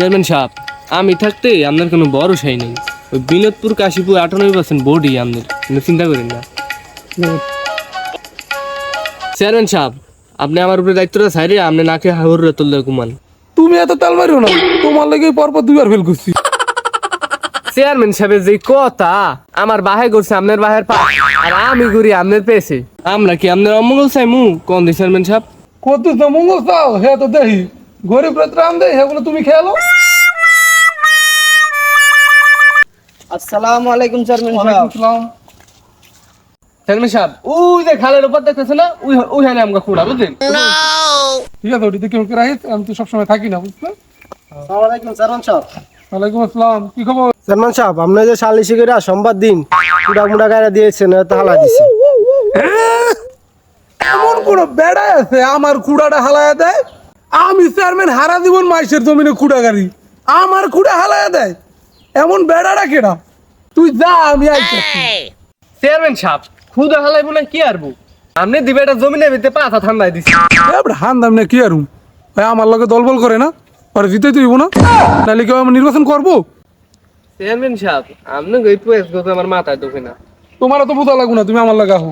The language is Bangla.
চেয়ারম্যান সাহেব আমি থাকতে আপনার কোনো ভরসাই নেই। ওই বিনোদপুর কাশীপুর আটানব্বই পার্সেন্ট বোর্ডই আপনার কোনো চিন্তা করেন না। চেয়ারম্যান সাহেব আপনি আমার উপরে দায়িত্বটা ছাড়ি আপনি নাকে হাওর তুললে ঘুমান। তুমি এত তেল মারিও না তোমার লাগে পরপর দুইবার ফেল করছি। চেয়ারম্যান সাহেবের যে কথা আমার বাহে করছে আপনার বাহের পা আর আমি ঘুরি আপনার পেয়েছে আমরা কি আপনার অমঙ্গল চাই মু কোন দি চেয়ারম্যান সাহেব? কত তো মঙ্গল চাও হে তো দেখি গরিব রাত রাম দেয় হেগুলো তুমি খেয়ালো আসসালামু আলাইকুম চেয়ারম্যান সাহেব। চেয়ারম্যান সাহেব ওই যে খালের উপর দেখতেছে না ওই ওই আমাকে খুঁড়া বুঝলেন? ঠিক আছে ওটিতে কেউ আমি তো সবসময় থাকি না বুঝলে আসসালামু আলাইকুম চেয়ারম্যান সাহেব। ওয়ালাইকুম আসসালাম কি খবর? চেয়ারম্যান সাহেব আপনি যে সালিশি করে সোমবার দিন কুড়া মুড়া গাড়ি দিয়েছেন তো হালা দিছে। এমন কোন বেড়া আছে আমার কুড়াটা হালায়া দেয়? আমি চেয়ারম্যান হারা জীবন মাইসের জমিনে কুড়া গাড়ি আমার কুড়া হালায়া দেয়? এমন বেড়াটা কেডা? তুই যা আমি আইতেছি। চেয়ারম্যান সাহেব খুদা হালাই বলে কি আরবো আপনি দিবে এটা জমিনে ভিতরে পাতা ঠান্ডায় দিছি। এবার হান দাম না কি আরু ভাই আমার লগে দলবল করে না? আর জিতে তুইব না? তাহলে কেউ আমি নির্বাচন করব? চেয়ারম্যান সাহেব আপনি গই গো আমার মাথায় ঢোকে না। তোমার তো বোঝা লাগবো না তুমি আমার লাগা হো